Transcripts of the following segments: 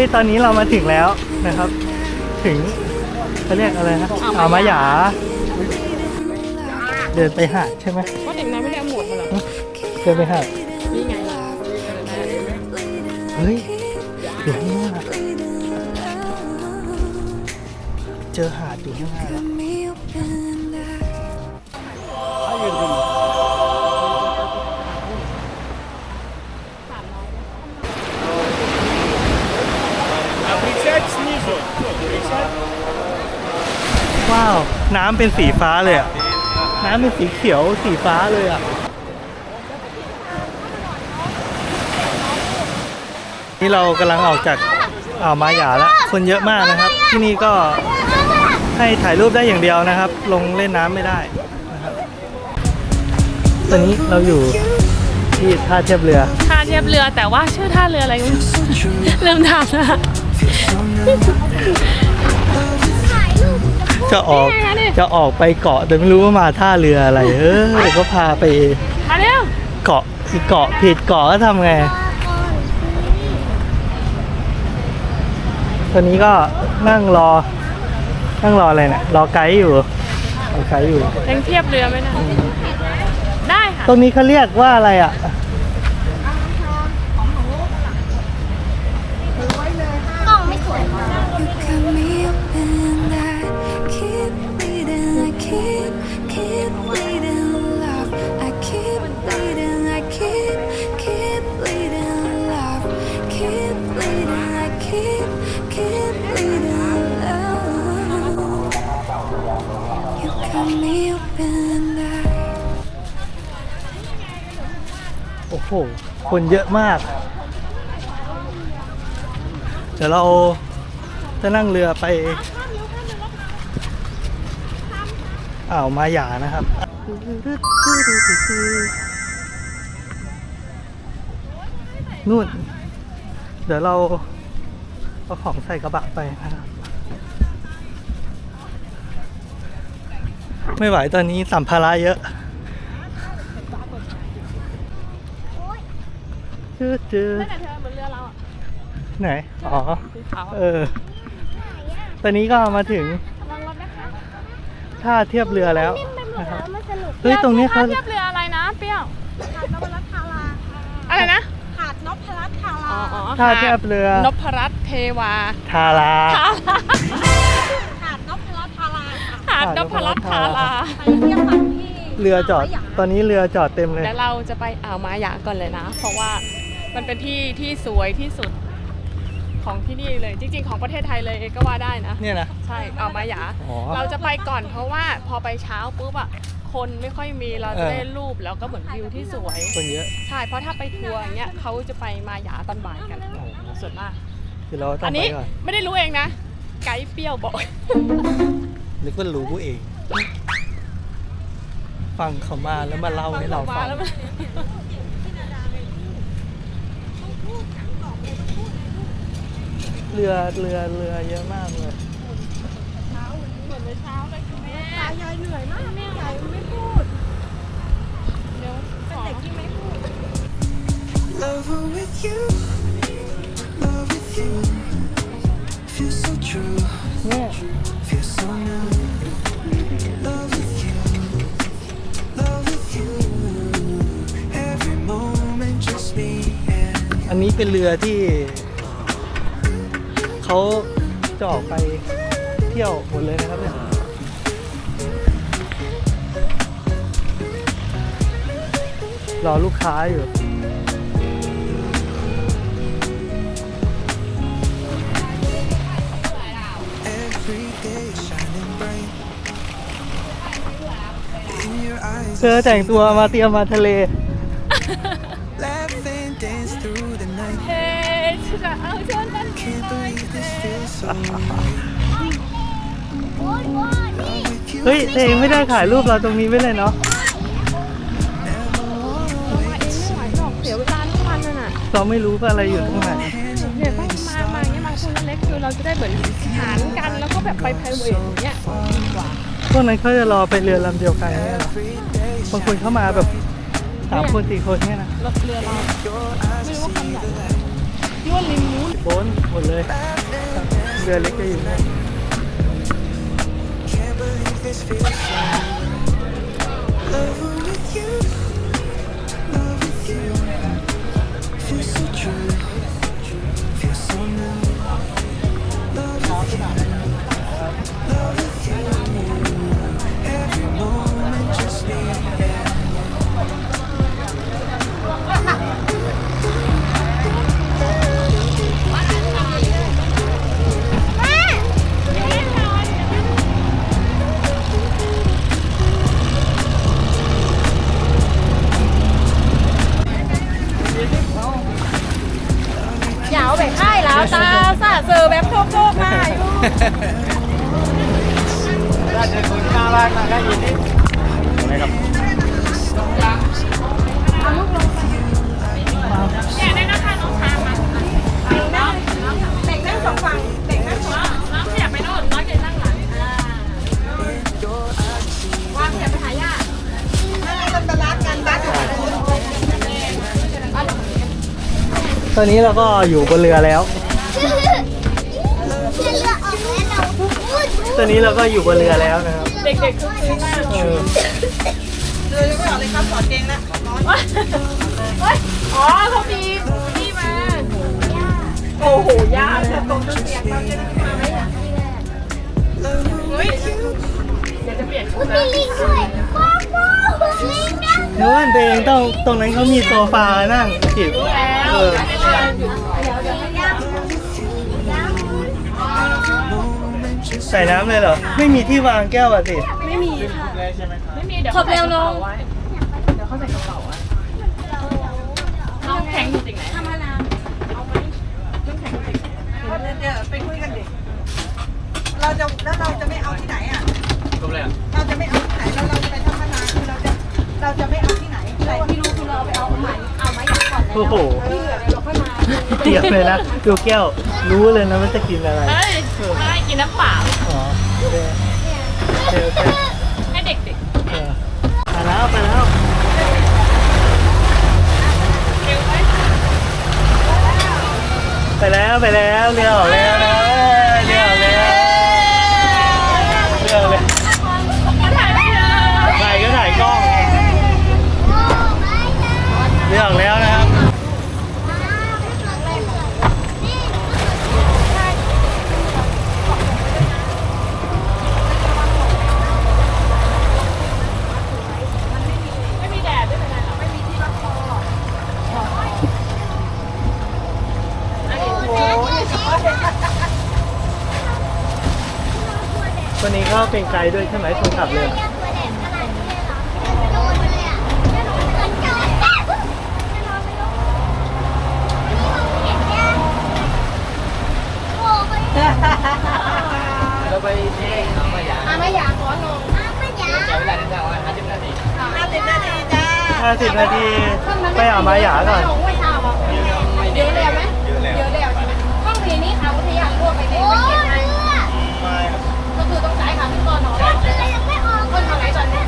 ฮ้ยตอนนี้เรามาถึงแล้วนะครับ ถึงเขาเรียกอะไรนะอ่าวมะหยา เดินไปหาดใช่ไหมว่าเด็กน้อยไม่ได้เอาหมวดมาเหรอเดินไปหาดนี่ไงเฮ้ยอยู่ข้างหน้าเจอหาด น้ำเป็นสีฟ้าเลยอะ น้ำเป็นสีเขียวสีฟ้าเลยอะ นี่เรากำลังออกจากอ่าวมาหยาแล้ว คนเยอะมากนะครับ ที่นี่ก็ให้ถ่ายรูปได้อย่างเดียวนะครับ ลงเล่นน้ำไม่ได้นะครับ ตอนนี้เราอยู่ที่ท่าเทียบเรือ ท่าเทียบเรือแต่ว่าชื่อท่าเรืออะไร เริ่มถามนะ จะออกนี่ไงนี่จะออกไปเกาะแต่ไม่รู้ว่ามาท่าเรืออะไร เออเดี๋ยวก็พาไปมาเร็วเกาะอีกเกาะผิดเกาะก็ทำไง ตอนนี้ก็นั่งรอ นั่งรออะไรเนี่ยรอไกด์อยู่รอไกด์อยู่ยังเทียบเรือไม่ได้ได้ค่ะ ตรงนี้เขาเรียกว่าอะไรอะ keep, keep bleeding, love. I keep bleeding, I keep, keep bleeding, love. Keep bleeding, I keep, keep bleeding, love. You got me open, I. โอ้โห คนเยอะมาก เดี๋ยวเราจะนั่งเรือไป อ่าวมาหยานะครับ นู่น เดี๋ยวเราเอาของใส่กระบะไปนะครับ ไม่ไหวตอนนี้สัมภาระเยอะจืดจืดนั่นแหละเธอเหมือนเรือเราอะไหน อ๋อสีขาวเออ ตอนนี้ก็มาถึง ลองรถนะคะ ท่าเทียบเรือแล้วนะครับเฮ้ยตรงนี้เขาเทียบเรืออะไรนะเปรี้ยวอะไรนะหาดนพรัตน์ทาอ๋ราออ๋อท่าเทียบเรือนพรัตน์เทวาทาราหาดนพรัตน์ทาราค่ะหาดนพรัตน์ทาราไปเที่ยวกันที่เรือจอดตอนนี้เรือจอดเต็มเลยเดี๋ยวเราจะไปอ่าวมาหยาก่อนเลยนะ เพราะว่ามันเป็นที่ที่สวยที่สุด ของที่นี่เลย จริง ๆ ของประเทศไทยเลยก็ว่าได้นะ เนี่ยนะ ใช่อ่าวมาหยา อ๋อ เราจะไปก่อนเพราะว่าพอไปเช้าปุ๊บอะคนไม่ค่อยมีเราจะเออได้รูปแล้วก็เหมือนวิวที่สวย คนเยอะใช่เพราะถ้าไปทัวร์อย่างเงี้ยเขาจะไปมาหยาตอนบ่ายกันโอ้โหส่วนมาก คือเราต้ออังนไปนี้ก่อนไม่ได้รู้เองนะ ไกด์เปรี้ยวบอก นึกว่ารู้เอง ฟังเขามาแล้วมาเล่าให้เราฟังแล้วมัน เรือเรือเรือเยอะมากเลยเหมือนในเช้าเลยคุณแม่ตายายเหนื่อยมากแม่ยายไม่พูดเดี๋ยวขอ Lover with you, love with you. Feels so true, เนี่ย feels so new. Love with you, love with you. Every moment just me and อันนี้เป็นเรือที่ เขาจะออกไปเที่ยวหมดเลยนะครับเนี่ยรอลูกค้าอยู่เธอแต่งตัวมาเตรียมมาทะเล เฮ้ยเองไม่ได้ถ่ายรูปเราตรงนี้ไว้เลยเนาะ never wanna มาเองไม่ไหวหรอกเสียเวลาทุกวันน่ะน่ะเราไม่รู้ว่าอะไรอยู่ตรงไหนเนี่ยต้องมา มาอย่างเงี้ยมาคนละเล็กคือเราจะได้เหมือนหารกันแล้วก็แบบไปไพรเวทอย่างเงี้ยดีกว่าพวกนั้นเขาจะรอไปเรือลำเดียวกันเนี่ยเหรอ every day. บางคนเข้ามาแบบสามคนสี่คนเนี่ยนะรถเรือเราไม่รู้ว่าคำใหญ่เลยที่ว่าริมนู้นโบนหมดเลยเรื อเล็กก็อยู่นี่ Can't believe this feels so Love with you Love with you Feels ตอนนี้เราก็อยู่บนเรือแล้ว ตอนนี้เราก็อยู่บนเรือแล้วนะครับ เด็กๆคือซื้อมากเออเฮ้ยอ๋อเขามีนี่มา โอ้โหย่าจะตรงจะเสียงเราจะมาไหมอะเฮ้ยเดี๋ยวจะเปลี่ยนชุดนะ นึกว่าตัวเองต้องตรงนั้นเขามีโซฟานั่งจิบเออใส่น้ำเลยเหรอ ไม่มีที่วางแก้วอะสิ ไม่มีเดี๋ยวขอบเร็วลง เดี๋ยวเขาใส่กระเป๋าไว้น้ำแข็งอยู่ติ่งไหนทำอะไรเอาไหมน้ำแข็งอยู่ติ่งไหนเดี๋ยวไปคุยกันดิเราจะแล้วเราจะไม่เอาที่ไหนอะตรงไหนเราจะ เราจะไม่เอาที่ไหนไหนที่รู้คือเราเอาไปเอาใหม่เอาไม้ยักษ์ก่อนโอ้โห ที่เหลือเดี๋ยวเราค่อยมาเตรียมเลยนะดูแก้ว รู้เลยนะว่าจะกินอะไรเฮ้ยไม่กินน้ำเปล่าอ๋อโอเคโอเคโอเคให้เด็กเออไปแล้วไปแล้ว ๆเร็วไหม ไปแล้วไปแล้วเรือออกแล้วนะเรือออกแล้วเรือออกแล้ว มาถ่ายไม่เลย ถ่ายก็ถ่ายกล้องเรือออกแล้วนะครับ ไม่มีแดดไม่เป็นไรหรอกไม่มีที่รับคอ คนนี้ก็เป็นไกด์ด้วยใช่ไหมคนขับเรือห้าสิบนาทีจ้าห้าสิบนาทีไปอามาหยาก่อนเยอะเลยไหมเยอะแล้วห้องพีนี้ค่ะวิทยาร่วมไปในไปเก็บ คนทางไหนก่อนเนี่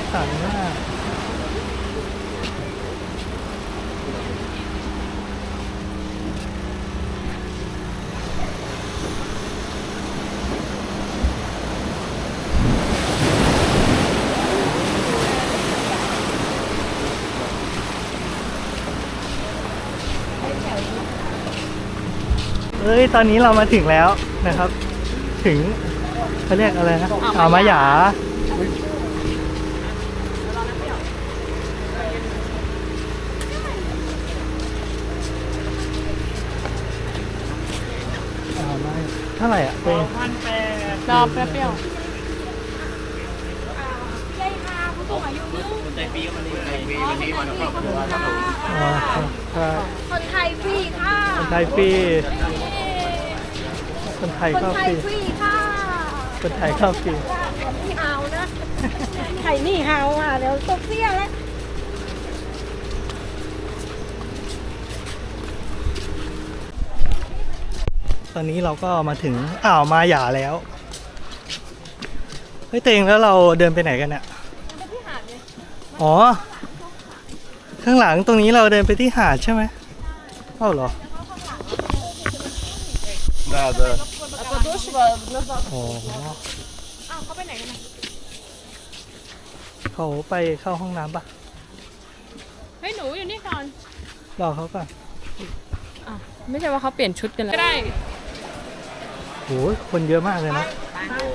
ากเอ้ย ตอนนี้เรามาถึงแล้วนะครับ ถึงเขาเรียกอะไรนะอ่าวมะหยา อ่าวมะหยาเท่าไหร่อะเป็นรอแป๊บเดียวอ๋อใช่คนไทยฟรีค่ะคนไทยฟรีคนไทยคนเข้าไทฟยรีฟรีค่ะคนไทยเข้าฟรีนี่เอานะไข่นี่เฮาอะเดี๋ยวตกเสียแล้ว ตอนนี้เราก็มาถึงอ่าวมาหยาแล้ว เฮ้ยเตงแล้วเราเดินไปไหนกันเนี่ยอ๋อ ข้างหลังตรงนี้เราเดินไปที่หาดใช่ไหมเอ้าเหรอ А подошва назад. อ๋อ อ้าวเขาไปไหนกันนะ เขาไปเข้าห้องน้ำปะ เฮ้ยหนูอยู่นี่ก่อน รอเขาก่อน ไม่ใช่ว่าเขาเปลี่ยนชุดกันแล้วก็ได้ โหคนเยอะมากเลยนะ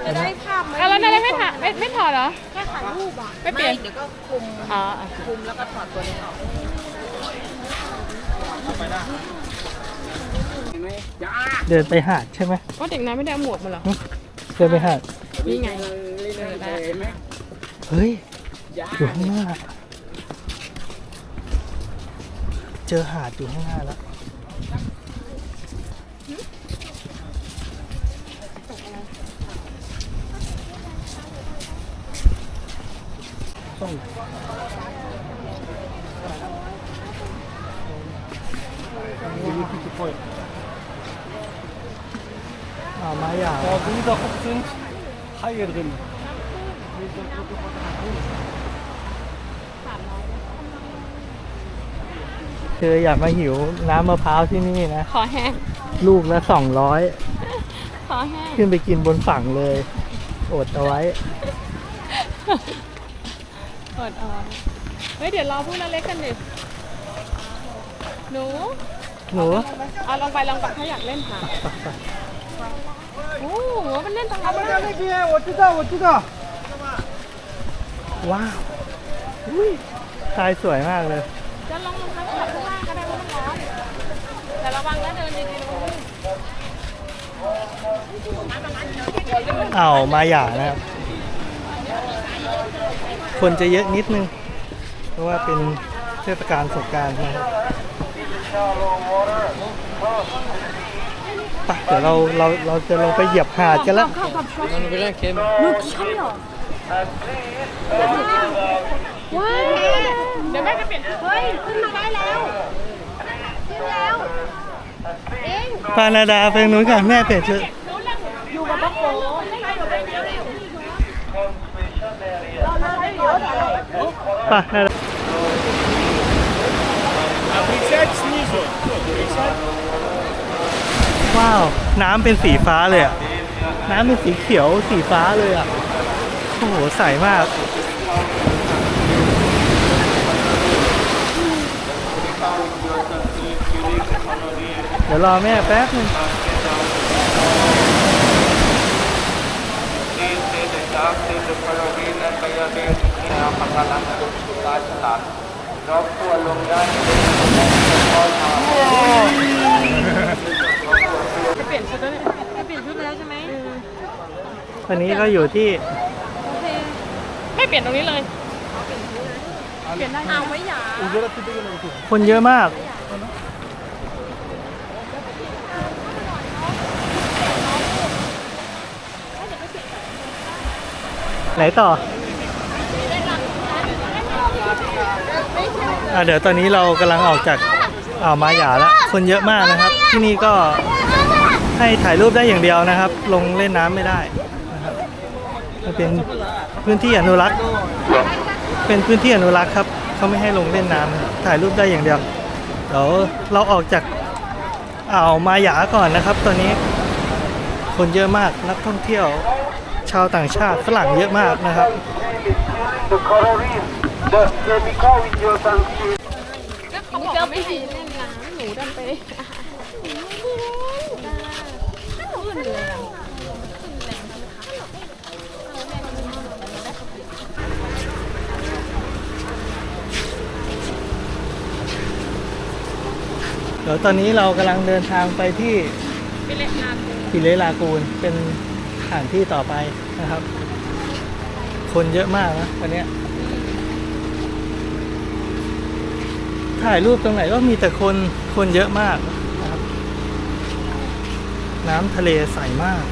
จะได้ภาพไหมอะแล้วนั่นไม่ถ่ายไม่ไม่ถอดเหรอ แค่ถ่ายรูปอะไม่เปลี่ยน เดี๋ยวก็คุมอ๋อคุมแล้วก็ถอดตัวนี้ออกเดินไปหาดใช่ไหมว่าเด็กน้อยไม่ได้เอาหมวกมาเหรอ เดินไปหาด นี่ไงเออได้เฮ้ยอยู่ข้างหน้า เจอหาดอยู่ข้างหน้าแล้ว อ่าวมาอย่าง Burada koptun. Hayırdır? เธออยากมาหิวน้ำมะพร้าวที่นี่นะ ขอแห้ง ลูกละสองร้อยขอแห้ง ขึ้นไปกินบนฝั่งเลย อดเอาไว้ เปิดออนเฮ้ยเดี๋ยวรอพวกนั้เล็กกันดิหนูหนูอะลองไปลองไปเขาอยากเล่นหาโอ้โหมันเล่นตรงนั้นได้ว้าวอุ้ยทรายสวยมากเลย จะลองลองท้าแบบข้างล่างก็ได้เพราะมันร้อนแต่ระวังนะเดินดีๆระวังลื่เอามาอย่านะครับ คนจะเยอะนิดนึง เพราะว่าเป็นเทศกาลสงกรารนะครับไปเดี๋ยวเราเราเราจะลงไปเหยียบหาดกันแล้วว้าวเดี๋ยวแม่จะเปลี่ยนเฮ้ยขึ้นมาได้แล้วขึ้นแล้วเองปานาดาไปนู้นก่อนแม่เปลี่ยนชุดอยู่กับพ่อโข ปานาดา Присядь снизу. ว้าว น้ำเป็นสีฟ้าเลยอ่ะ น้ำเป็นสีเขียวสีฟ้าเลยอ่ะ โอ้โห ใสมาก เดี๋ยวรอแม่แป๊บนึง จะเปลี่ยนชุดแล้วเนี่ยจะเปลี่ยนชุดแล้วใช่ไหมตอนนี้ก็อยู่ที่ ไม่เปลี่ยนตรงนี้เลย เปลี่ยนได้เอาไว้หยาคนเยอะมาก ไหนต่ออเดี๋ยวตอนนี้เรากำลังออกจากอ่าวมาหยาแล้วคนเยอะมากนะครับ ที่นี่ก็ให้ถ่ายรูปได้อย่างเดียวนะครับ ลงเล่นน้ำไม่ได้นะครับมันเป็นพื้นที่อนุรักษ์ เป็นพื้นที่อนุรักษ์ครับเขาไม่ให้ลงเล่นน้ำถ่ายรูปได้อย่างเดียวเดี๋ยวเราออกจากอ่าวมาหยาก่อนนะครับ ตอนนี้คนเยอะมากนักท่องเที่ยว ชาวต่างชาติฝรั่งเยอะมากนะครับ The coral reef, the, the Miko in your country. เขาบอกว่าไม่ให้เล่นน้ำหนูดันไปเดี๋ยวตอนนี้เรากำลังเดินทางไปที่ไปเล่นน้ำพิเลลากูนเป็นส ถานที่ต่อไปนะครับ คนเยอะมากนะวันนี้ถ่ายรูปตรงไหนก็มีแต่คนคนเยอะมากนะครับ น้ำทะเลใสมาก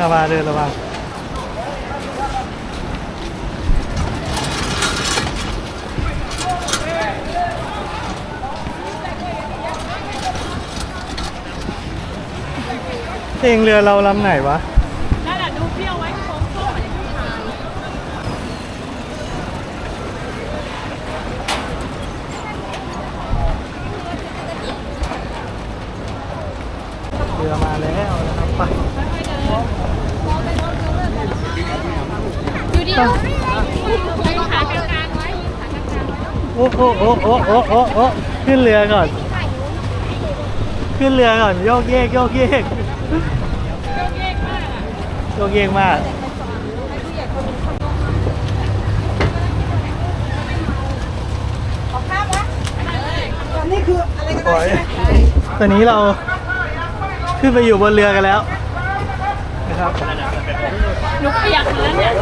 ระวังเดินระวัง เองเรือเราลำไหนวะนั่นแหละดูเปรี้ยวไว้โค้งโค้งเหมือนผู้ชายเรือมาแล้วนะครับไปอยู่ดีไปขากลางๆไว้ขากลางๆไว้โอ้โอ้โอ้โอ้โอ้โอ้โอ้ขึ้นเรือก่อน ขึ้นเรือก่อนโยกเยกโยกเยก โยกเยกมากอะ โยกเยกมากตอนนี้คืออะไรกันปล่อยตอนนี้เราขึ้นไปอยู่บนเรือกันแล้วนะครับ หนูเปียกเหมือนเนี่ย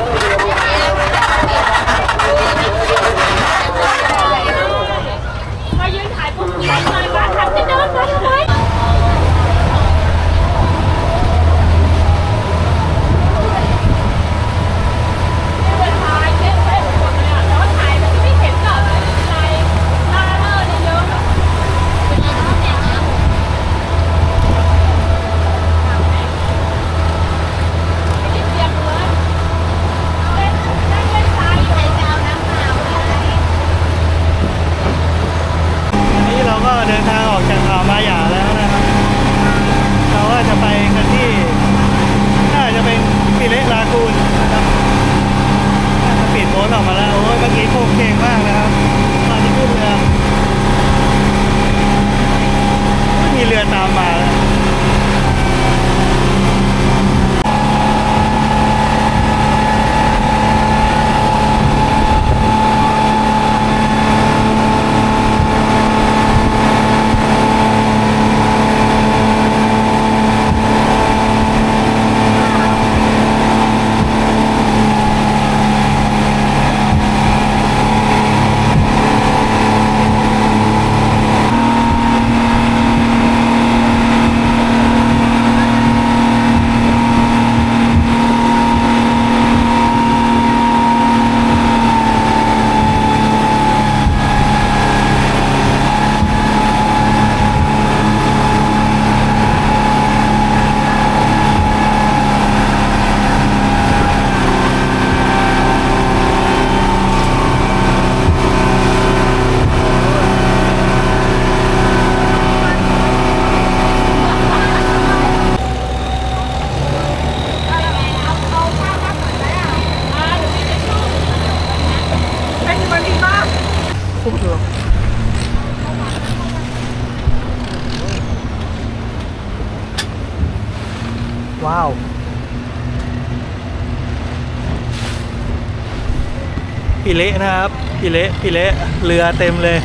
นะครับปิเละปิเละเรือเต็มเลย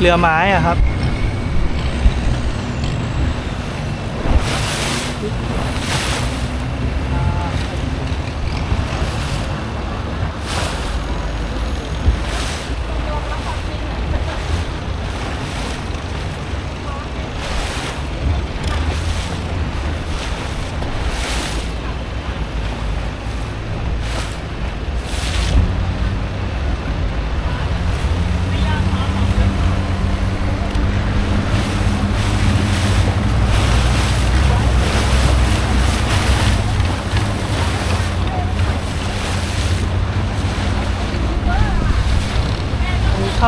เรือไม้อะครับ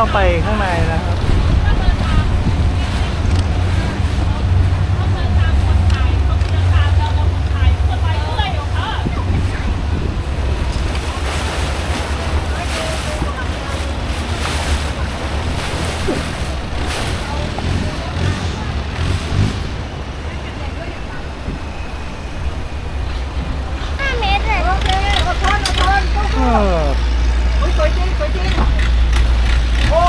เข้าไปข้างในนะครับ 5เมตรเลยโอเคอดทนอดทน เออ อุ้ยสวยจริงสวยจริงโอ้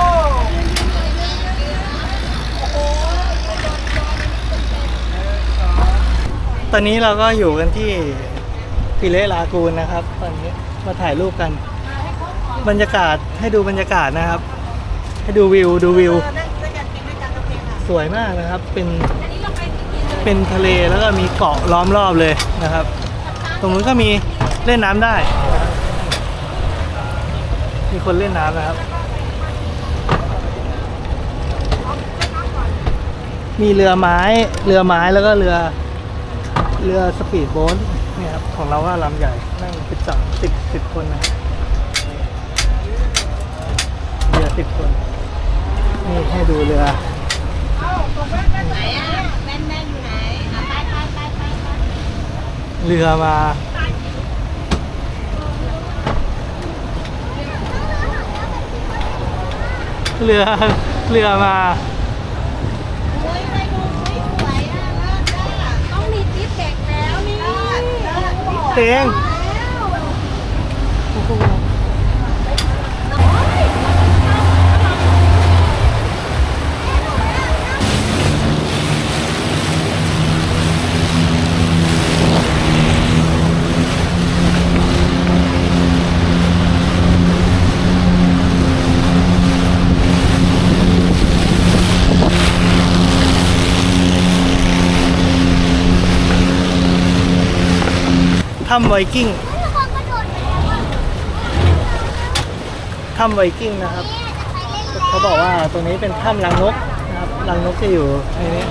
ตอนนี้เราก็อยู่กันที่ฟิเลลากูนนะครับ ตอนนี้มาถ่ายรูปกัน บรรยากาศให้ดูบรรยากาศนะครับ ให้ดูวิวดูวิว สวยมากนะครับ เป็นเป็นทะเลแล้วก็มีเกาะล้อมรอบเลยนะครับ ตรงนู้นก็มีเล่นน้ำได้ มีคนเล่นน้ำนะครับ มีเรือไม้เรือไม้แล้วก็เรือ เรือสปีดโบ๊ทเนี่ยครับของเราว่าลำใหญ่นั่งสิบสามสิบสิบคนนะครับเรือสิบคน นี่ให้ดูเรือไหนอะแม่นแม่นอยู่ไหนอะไปไปไปไปไปเรือมาเรือเรือมา โอ้ยไปดูสวยสวยอะเลิศเลิศอะต้องมีทิปเด็กแล้วนี่เลิศเลิศ เต็ง ถ้ำไวกิ้งถ้ำไวกิ้งนะครับเขาบอกว่าตรงนี้เป็นถ้ำรังนกนะครับรังนกจะอยู่ในนี้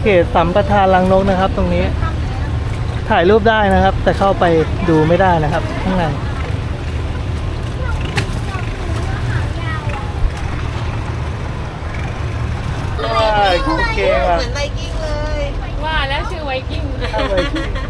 เขตสัมปทานรังนกนะครับ ตรงนี้ ถ่ายรูปได้นะครับ แต่เข้าไปดูไม่ได้นะครับ ข้างในโอเคว่ะเหมือนไวกิ้งเลย ว่าแล้วชื่อไวกิ้ง How about you?